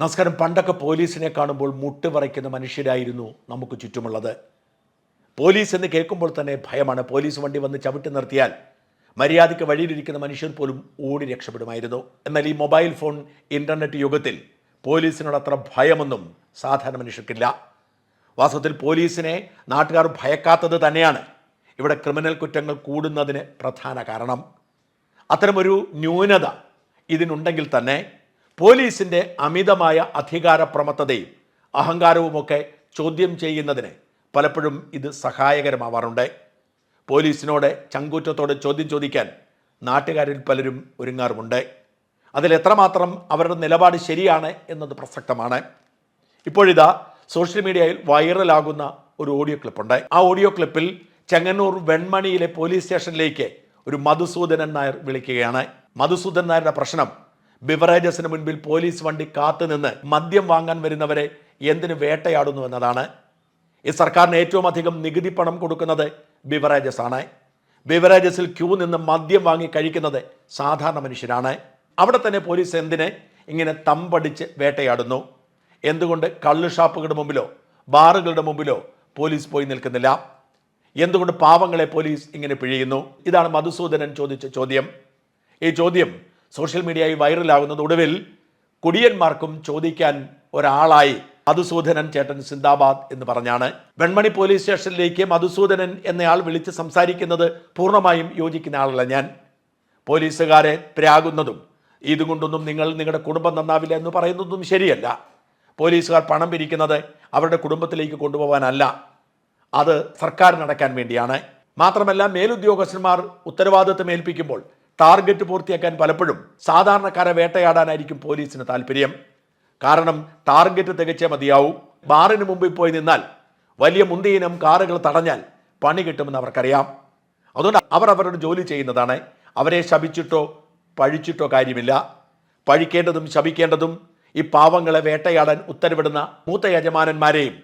നമസ്കാരം. പണ്ടൊക്കെ പോലീസിനെ കാണുമ്പോൾ മുട്ട് പറയ്ക്കുന്ന മനുഷ്യരായിരുന്നു നമുക്ക് ചുറ്റുമുള്ളത്. പോലീസ് എന്ന് കേൾക്കുമ്പോൾ തന്നെ ഭയമാണ്. പോലീസ് വണ്ടി വന്ന് ചവിട്ടി നിർത്തിയാൽ മര്യാദയ്ക്ക് വഴിയിലിരിക്കുന്ന മനുഷ്യർ പോലും ഓടി രക്ഷപ്പെടുമായിരുന്നു. എന്നാൽ ഈ മൊബൈൽ ഫോൺ ഇന്റർനെറ്റ് യുഗത്തിൽ പോലീസിനോട് അത്ര ഭയമൊന്നും സാധാരണ മനുഷ്യർക്കില്ല. വാസ്തവത്തിൽ പോലീസിനെ നാട്ടുകാർ ഭയക്കാത്തത് തന്നെയാണ്. ഇവിടെ ക്രിമിനൽ കുറ്റങ്ങൾ കൂടുന്നതിന് പ്രധാന കാരണം. അത്തരമൊരു ന്യൂനത ഇതിനുണ്ടെങ്കിൽ തന്നെ പോലീസിന്റെ അമിതമായ അധികാരപ്രമത്തതയും അഹങ്കാരവുമൊക്കെ ചോദ്യം ചെയ്യുന്നതിന് പലപ്പോഴും ഇത് സഹായകരമാവാറുണ്ട്. പോലീസിനോട് ചങ്കൂറ്റത്തോടെ ചോദ്യം ചോദിക്കാൻ നാട്ടുകാരിൽ പലരും ഒരുങ്ങാറുമുണ്ട്. അതിൽ എത്രമാത്രം അവരുടെ നിലപാട് ശരിയാണ് എന്നത് പ്രസക്തമാണ്. ഇപ്പോഴിതാ സോഷ്യൽ മീഡിയയിൽ വൈറലാകുന്ന ഒരു ഓഡിയോ ക്ലിപ്പുണ്ട്. ആ ഓഡിയോ ക്ലിപ്പിൽ ചെങ്ങന്നൂർ വെൺമണിയിലെ പോലീസ് സ്റ്റേഷനിലേക്ക് ഒരു മധുസൂദനൻ നായർ വിളിക്കുകയാണ്. മധുസൂദൻ നായരുടെ പ്രശ്നം ബിവറേജസിന് മുൻപിൽ പോലീസ് വണ്ടി കാത്തുനിന്ന് മദ്യം വാങ്ങാൻ വരുന്നവരെ എന്തിനു വേട്ടയാടുന്നു എന്നതാണ്? ഈ സർക്കാരിന് ഏറ്റവും അധികം നികുതി പണം കൊടുക്കുന്നത് ബിവറേജസ് ആണ് ബിവറേജസിൽ ക്യൂ നിന്ന് മദ്യം വാങ്ങി കഴിക്കുന്നത് സാധാരണ മനുഷ്യരാണ്. അവിടെ തന്നെ പോലീസ് എന്തിനെ? ഇങ്ങനെ തമ്പടിച്ച് വേട്ടയാടുന്നു. എന്തുകൊണ്ട് കള്ള് ഷാപ്പുകളുടെ മുമ്പിലോ ബാറുകളുടെ മുമ്പിലോ പോലീസ് പോയി നിൽക്കുന്നില്ല? എന്തുകൊണ്ട് പാവങ്ങളെ പോലീസ് ഇങ്ങനെ പിഴിയുന്നു? ഇതാണ് മധുസൂദനൻ ചോദിച്ച ചോദ്യം. ഈ ചോദ്യം സോഷ്യൽ മീഡിയയിൽ വൈറലാകുന്നത് ഒടുവിൽ കുടിയന്മാർക്കും ചോദിക്കാൻ ഒരാളായി മധുസൂദനൻ ചേട്ടൻ സിന്ദാബാദ് എന്ന് പറഞ്ഞാണ്. വെൺമണി പോലീസ് സ്റ്റേഷനിലേക്ക് മധുസൂദനൻ എന്നയാൾ വിളിച്ച് സംസാരിക്കുന്നത് പൂർണമായും യോജിക്കുന്ന ആളല്ല ഞാൻ. പോലീസുകാരെ പ്രാകുന്നതും ഇതുകൊണ്ടൊന്നും നിങ്ങൾ നിങ്ങളുടെ കുടുംബം നന്നാവില്ല എന്ന് പറയുന്നതും ശരിയല്ല. പോലീസുകാർ പണം പിരിക്കുന്നത് അവരുടെ കുടുംബത്തിലേക്ക് കൊണ്ടുപോകാനല്ല. അത് സർക്കാർ നടക്കാൻ വേണ്ടിയാണ്. മാത്രമല്ല മേലുദ്യോഗസ്ഥന്മാർ ഉത്തരവാദിത്വം ഏൽപ്പിക്കുമ്പോൾ ടാർഗറ്റ് പൂർത്തിയാക്കാൻ പലപ്പോഴും സാധാരണക്കാരെ വേട്ടയാടാനായിരിക്കും പോലീസിന് താല്പര്യം കാരണം ടാർഗറ്റ് തികച്ചേ മതിയാവും. ബാറിന് മുമ്പിൽ പോയി നിന്നാൽ വലിയ മുന്തിയിനം കാറുകൾ തടഞ്ഞാൽ പണി കിട്ടുമെന്ന് അവർക്കറിയാം. അതുകൊണ്ട് അവർ അവരുടെ ജോലി ചെയ്യുന്നതാണ്. അവരെ ശപിച്ചിട്ടോ പഴിച്ചിട്ടോ കാര്യമില്ല. പഴിക്കേണ്ടതും ശപിക്കേണ്ടതും ഈ പാവങ്ങളെ വേട്ടയാടാൻ ഉത്തരവിടുന്ന മൂത്ത യജമാനന്മാരെയും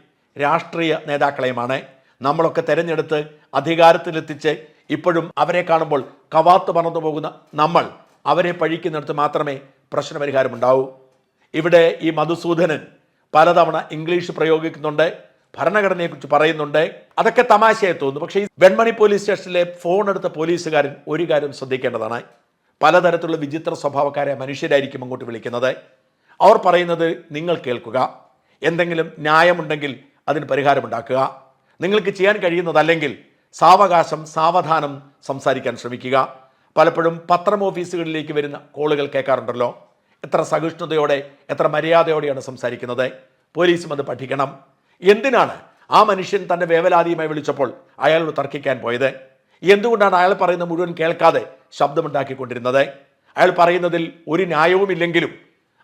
രാഷ്ട്രീയ നേതാക്കളെയുമാണ്. നമ്മളൊക്കെ തെരഞ്ഞെടുത്ത് അധികാരത്തിലെത്തിച്ച് ഇപ്പോഴും അവരെ കാണുമ്പോൾ കവാത്ത് പറന്നു പോകുന്ന നമ്മൾ അവരെ പഴിക്കുന്നിടത്ത് മാത്രമേ പ്രശ്നപരിഹാരമുണ്ടാവൂ ഇവിടെ ഈ മധുസൂദനൻ പലതവണ ഇംഗ്ലീഷ് പ്രയോഗിക്കുന്നുണ്ട് ഭരണഘടനയെക്കുറിച്ച് പറയുന്നുണ്ട്. അതൊക്കെ തമാശയായി തോന്നുന്നു. പക്ഷേ ഈ വെൺമണി പോലീസ് സ്റ്റേഷനിലെ ഫോൺ എടുത്ത പോലീസുകാരൻ ഒരു കാര്യം ശ്രദ്ധിക്കേണ്ടതാണ്. പലതരത്തിലുള്ള വിചിത്ര സ്വഭാവക്കാരെ മനുഷ്യരായിരിക്കും അങ്ങോട്ട് വിളിക്കുന്നത്. അവർ പറയുന്നത് നിങ്ങൾ കേൾക്കുക. എന്തെങ്കിലും ന്യായമുണ്ടെങ്കിൽ അതിന് പരിഹാരമുണ്ടാക്കുക നിങ്ങൾക്ക് ചെയ്യാൻ കഴിയുന്നതല്ലെങ്കിൽ സാവകാശം സാവധാനം സംസാരിക്കാൻ ശ്രമിക്കുക. പലപ്പോഴും പത്രം ഓഫീസുകളിലേക്ക് വരുന്ന കോളുകൾ കേൾക്കാറുണ്ടല്ലോ. എത്ര സഹിഷ്ണുതയോടെ എത്ര മര്യാദയോടെയാണ് സംസാരിക്കുന്നത്. പോലീസും അത് പഠിക്കണം. എന്തിനാണ് ആ മനുഷ്യൻ തന്റെ വേവലാതിയുമായി വിളിച്ചപ്പോൾ അയാളോട് തർക്കിക്കാൻ പോയത്? എന്തുകൊണ്ടാണ് അയാൾ പറയുന്നത് മുഴുവൻ കേൾക്കാതെ ശബ്ദമുണ്ടാക്കിക്കൊണ്ടിരുന്നത്? അയാൾ പറയുന്നതിൽ ഒരു ന്യായവുമില്ലെങ്കിലും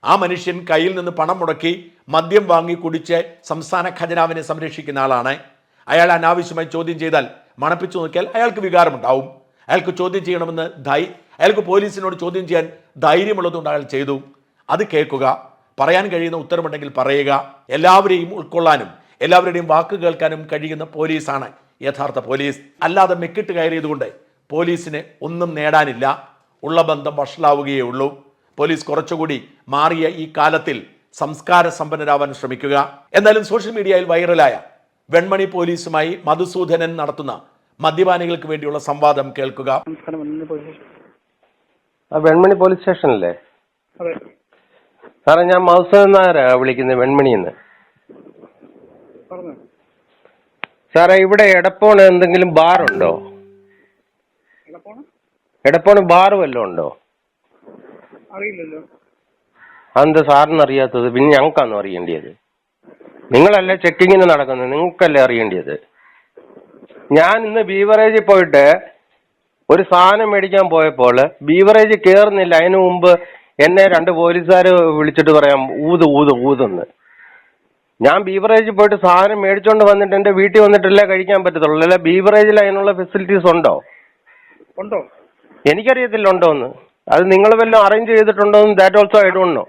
ആ മനുഷ്യൻ കയ്യിൽ നിന്ന് പണം മുടക്കി മദ്യം വാങ്ങി കുടിച്ച് സംസ്ഥാന ഖജനാവിനെ സംരക്ഷിക്കുന്ന ആളാണ്. അയാൾ അനാവശ്യമായി ചോദ്യം ചെയ്താൽ മണപ്പിച്ചു നോക്കിയാൽ അയാൾക്ക് വികാരമുണ്ടാവും. അയാൾക്ക് ചോദ്യം ചെയ്യണമെന്ന് ധൈ അയാൾക്ക് പോലീസിനോട് ചോദ്യം ചെയ്യാൻ ധൈര്യമുള്ളതുകൊണ്ട് അയാൾ ചെയ്തു. അത് കേൾക്കുക പറയാൻ കഴിയുന്ന ഉത്തരമുണ്ടെങ്കിൽ പറയുക. എല്ലാവരെയും ഉൾക്കൊള്ളാനും എല്ലാവരുടെയും വാക്ക് കേൾക്കാനും കഴിയുന്ന പോലീസാണ് യഥാർത്ഥ പോലീസ്. അല്ലാതെ മെക്കിട്ട് കയറിയതുകൊണ്ട് പോലീസിന് ഒന്നും നേടാനില്ല. ഉള്ള ബന്ധം വഷളാവുകയേ ഉള്ളൂ. പോലീസ് കുറച്ചുകൂടി മാറിയ ഈ കാലത്തിൽ സംസ്കാര സമ്പന്നരാവാൻ ശ്രമിക്കുക. എന്നാലും സോഷ്യൽ മീഡിയയിൽ വൈറലായ വെൺമണി പോലീസുമായി മധുസൂദനൻ നടത്തുന്ന മദ്യപാനികൾക്ക് വേണ്ടിയുള്ള സംവാദം കേൾക്കുക. വെൺമണി പോലീസ് സ്റ്റേഷനല്ലേ? അതെ. സാറേ ഞാൻ നായരാ വിളിക്കുന്നത് വെൺമണിന്ന് എന്ന് സാറേ ഇവിടെ എടപ്പോണ് എന്തെങ്കിലും ബാറുണ്ടോ? എടപ്പോണ് ബാർ വല്ലതും ഉണ്ടോ? അറിയില്ലല്ലോ. അതെന്താ സാറിന് അറിയാത്തത് പിന്നെ ഞങ്ങൾക്കാണോ അറിയേണ്ടത് നിങ്ങളല്ലേ ചെക്കിങ്ങിന് നടക്കുന്നത്? നിങ്ങൾക്കല്ലേ അറിയേണ്ടത് ഞാൻ ഇന്ന് ബീവറേജിൽ പോയിട്ട് ഒരു സാധനം മേടിക്കാൻ പോയപ്പോൾ ബീവറേജ് കയറുന്നില്ല അതിനു മുമ്പ് എന്നെ രണ്ട് പോലീസുകാർ വിളിച്ചിട്ട് പറയാം ഊത് ഊത് ഊതെന്ന്. ഞാൻ ബീവറേജിൽ പോയിട്ട് സാധനം മേടിച്ചോണ്ട് വന്നിട്ട് എന്റെ വീട്ടിൽ വന്നിട്ടല്ലേ കഴിക്കാൻ പറ്റത്തുള്ളൂ? അല്ലെ ബീവറേജിൽ അതിനുള്ള ഫെസിലിറ്റീസ് ഉണ്ടോ? ഉണ്ടോ? എനിക്കറിയത്തില്ല ഉണ്ടോ എന്ന്. അത് നിങ്ങൾ വല്ലതും അറേഞ്ച് ചെയ്തിട്ടുണ്ടോ എന്ന് that also I don't know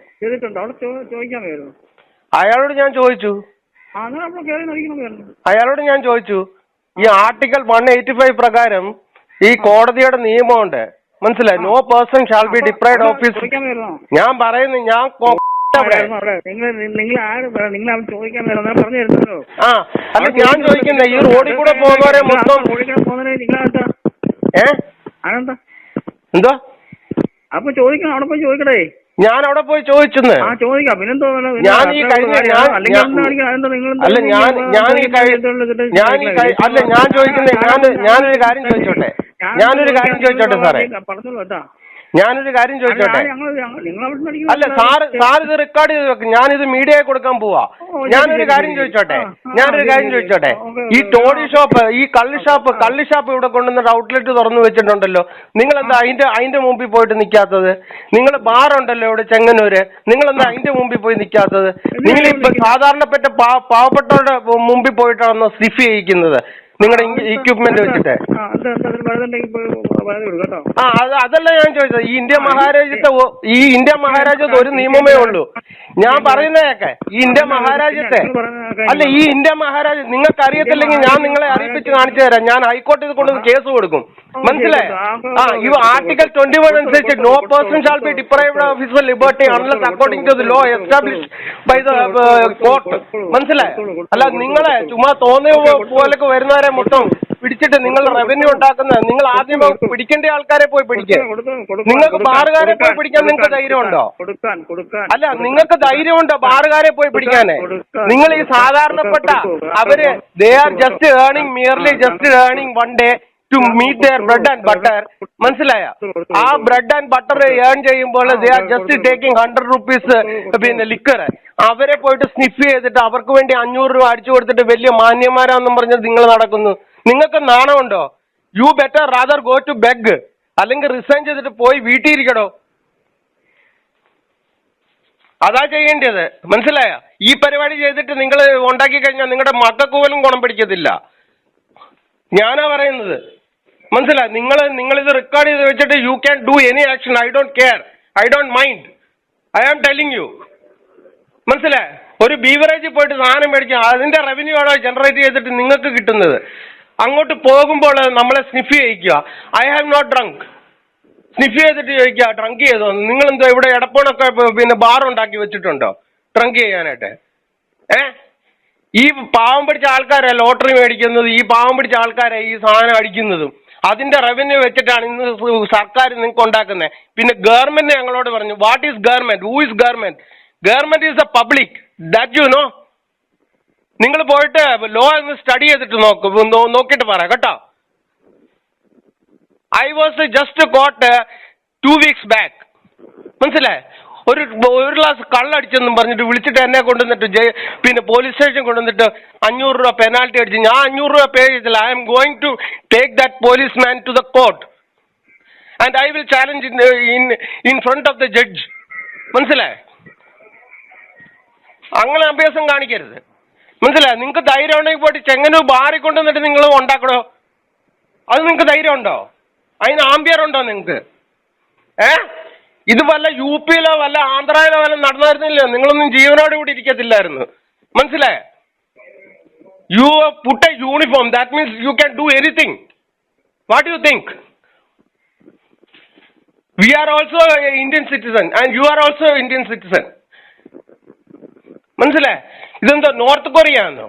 അയാളോട് ഞാൻ ചോദിച്ചു. അയാളോട് ഞാൻ ചോദിച്ചു ഈ ആർട്ടിക്കൽ വൺ എയ്റ്റി ഫൈവ് പ്രകാരം ഈ കോടതിയുടെ നിയമമുണ്ട്. മനസ്സിലായി? No person shall be deprived of his ഞാൻ പറയുന്നു ഞാൻ ആ അല്ല ഞാൻ ചോദിക്കുന്നത് ഈ റോഡിൽ കൂടെ പോകുന്നവരെ മൊത്തം ഏ? എന്താ എന്തോ അപ്പൊ ചോദിക്കണം അവിടെ പോയി ചോദിക്കടേ. ഞാൻ അവിടെ പോയി ചോദിച്ചെന്ന്. ആ ചോദിക്കാം. പിന്നെന്തോ? ഞാൻ ഈ കഴിഞ്ഞ ഞാൻ അല്ല ഞാൻ ഞാൻ ഈ ഞാൻ ഈ അല്ല ഞാൻ ചോദിക്കുന്നത് ഞാൻ ഞാനൊരു കാര്യം ചോദിച്ചോട്ടെ. ഞാനൊരു കാര്യം ചോദിച്ചോട്ടെ സാറേ. ഞാനൊരു കാര്യം ചോദിച്ചോട്ടെ? അല്ല സാറ് സാർ ഇത് റെക്കോർഡ് ചെയ്ത് വെക്കും. ഞാനിത് മീഡിയയിൽ കൊടുക്കാൻ പോവാ. ഞാനൊരു കാര്യം ചോദിച്ചോട്ടെ? ഞാനൊരു കാര്യം ചോദിച്ചോട്ടെ? ഈ ടോഡി ഷോപ്പ് ഈ കള്ളി ഷോപ്പ് കള്ളി ഷോപ്പ് ഇവിടെ കൊണ്ടുവന്നിട്ട് ഔട്ട്ലെറ്റ് തുറന്നു വെച്ചിട്ടുണ്ടല്ലോ. നിങ്ങൾ എന്താ അതിന്റെ അതിന്റെ മുമ്പിൽ പോയിട്ട് നിൽക്കാത്തത് നിങ്ങൾ ബാർ ഉണ്ടല്ലോ ഇവിടെ ചെങ്ങന്നൂര്. നിങ്ങൾ എന്താ അതിന്റെ മുമ്പിൽ പോയി നിൽക്കാത്തത് നിങ്ങൾ ഇപ്പൊ സാധാരണപ്പെട്ട പാവപ്പെട്ടവരുടെ മുമ്പിൽ പോയിട്ടാണോ സിഫ് ചെയ്യിക്കുന്നത്? നിങ്ങളുടെ ഇക്വിപ്മെന്റ് വെച്ചിട്ട് ആ അത് അതല്ല ഞാൻ ചോദിച്ചത് ഈ ഇന്ത്യ മഹാരാജ്യത്തെ ഈ ഇന്ത്യ മഹാരാജ്യത്ത് ഒരു നിയമമേ ഉള്ളൂ ഞാൻ പറയുന്നതൊക്കെ ഈ ഇന്ത്യ മഹാരാജ്യത്തെ അല്ല ഈ ഇന്ത്യ മഹാരാജ്യം നിങ്ങൾക്ക് അറിയത്തില്ലെങ്കിൽ ഞാൻ നിങ്ങളെ അറിയിപ്പിച്ച് കാണിച്ചു തരാം ഞാൻ ഹൈക്കോടതിയിൽ കൊണ്ടുവന്ന് കേസ് കൊടുക്കും മനസ്സിലായി ആ ഈ ആർട്ടിക്കൽ ട്വന്റി വൺ അനുസരിച്ച് no person shall be deprived of his liberty unless according to the law establish by the court മനസ്സിലായി അല്ല നിങ്ങളെ ചുമ്മാ തോന്നിയ പോലൊക്കെ വരുന്നവരെ മൊത്തം പിടിച്ചിട്ട് നിങ്ങൾ റവന്യൂ ഉണ്ടാക്കുന്ന നിങ്ങൾ ആദ്യം പിടിക്കേണ്ട ആൾക്കാരെ പോയി പിടിക്കുക നിങ്ങൾക്ക് ബാറുകാരെ പോയി പിടിക്കാൻ നിങ്ങൾക്ക് ധൈര്യമുണ്ടോ? അല്ല നിങ്ങൾക്ക് ധൈര്യമുണ്ടോ ബാറുകാരെ പോയി പിടിക്കാനേ? നിങ്ങൾ ഈ സാധാരണപ്പെട്ട അവർ they are just earning merely just earning one day to meet their bread and butter മനസ്സിലായ? ആ ബ്രെഡ് ആൻഡ് ബട്ടർ ഏൺ ചെയ്യുമ്പോൾ they are just taking hundred rupees പിന്നെ ലിക്കർ അവരെ പോയിട്ട് സ്നിഫ് ചെയ്തിട്ട് അവർക്ക് വേണ്ടി അഞ്ഞൂറ് രൂപ അടിച്ചു കൊടുത്തിട്ട് വലിയ മാന്യന്മാരാണെന്നും പറഞ്ഞ് നിങ്ങൾ നടക്കുന്നു. നിങ്ങൾക്ക് നാണമുണ്ടോ? You better rather go to beg അല്ലെങ്കിൽ റിസൈൻ ചെയ്തിട്ട് പോയി വീട്ടിൽ ഇരിക്കടോ അതാ ചെയ്യേണ്ടത്. മനസ്സിലായ? ഈ പരിപാടി ചെയ്തിട്ട് നിങ്ങൾ ഉണ്ടാക്കി കഴിഞ്ഞാൽ നിങ്ങളുടെ മക്കൾക്ക് പോലും ഗുണം പിടിക്കത്തില്ല. ഞാനാ പറയുന്നത്. മനസ്സിലായി? നിങ്ങൾ നിങ്ങൾ ഇത് റെക്കോർഡ് ചെയ്ത് വെച്ചിട്ട് you can do any action I don't care I don't mind I am telling you മനസ്സിലായി? ഒരു ബീവറേജിൽ പോയിട്ട് സാധനം മേടിക്കും അതിന്റെ റവന്യൂ ആണോ ജനറേറ്റ് ചെയ്തിട്ട് നിങ്ങൾക്ക് കിട്ടുന്നത്? അങ്ങോട്ട് പോകുമ്പോൾ നമ്മളെ സ്നിഫ് ചെയ്യിക്കുക. I have not drunk sniff ചെയ്തിട്ട് ചോദിക്കുക ഡ്രങ്ക് ചെയ്തോ? നിങ്ങൾ എന്തോ ഇവിടെ എടപ്പോണൊക്കെ പിന്നെ ബാർ ഉണ്ടാക്കി വെച്ചിട്ടുണ്ടോ? ഡ്രങ്ക് ചെയ്യാനായിട്ട്. ഏ? ഈ പാവം പിടിച്ച ആൾക്കാരെ ലോട്ടറി മേടിക്കുന്നതും? ഈ പാവം പിടിച്ച ആൾക്കാരെ ഈ സാധനം അടിക്കുന്നതും. അതിന്റെ റവന്യൂ വെച്ചിട്ടാണ് ഇന്ന് സർക്കാർ നിങ്ങൾക്ക് ഉണ്ടാക്കുന്നത്. പിന്നെ ഗവൺമെന്റ് ഞങ്ങളോട് പറഞ്ഞു what is government who is government government is a public that you know നിങ്ങൾ പോയിട്ട് ലോ ഒന്ന് സ്റ്റഡി ചെയ്തിട്ട് നോക്ക്. നോക്കിയിട്ട് പറ കേട്ടോ. I was just caught two weeks back മനസ്സിലായി? ഒരു ഒരു ഗ്ലാസ് കള്ളടിച്ചെന്നും പറഞ്ഞിട്ട് വിളിച്ചിട്ട് എന്നെ കൊണ്ടുവന്നിട്ട് ജയ പിന്നെ പോലീസ് സ്റ്റേഷൻ കൊണ്ടുവന്നിട്ട് അഞ്ഞൂറ് രൂപ പെനാൽറ്റി അടിച്ച് ഞാൻ അഞ്ഞൂറ് രൂപ പേ ചെയ്തില്ല. I'm going to take that police man to the court and I will challenge in in front of the judge മനസ്സിലായേ? അങ്ങനെ അഭ്യാസം കാണിക്കരുത്. മനസ്സിലായോ? നിങ്ങൾക്ക് ധൈര്യം ഉണ്ടെങ്കിൽ പോയിട്ട് ചെങ്ങന്നൂർ ബാറി കൊണ്ടുവന്നിട്ട് നിങ്ങൾ ഉണ്ടാക്കണോ? അത് നിങ്ങൾക്ക് ധൈര്യം ഉണ്ടോ? അതിന് ആംബിയർ ഉണ്ടോ നിങ്ങൾക്ക്? ഏ? ഇത് വല്ല യു പിയിലോ വല്ല ആന്ധ്രയിലോ വല്ല നടന്നായിരുന്നില്ല? നിങ്ങളൊന്നും ജീവനോട് കൂടി ഇരിക്കത്തില്ലായിരുന്നു. മനസ്സിലായേ? You put a uniform that means you can do anything what you think we are also Indian citizen and you are also Indian citizen മനസ്സിലായേ? ഇതെന്തോ നോർത്ത് കൊറിയ ആണോ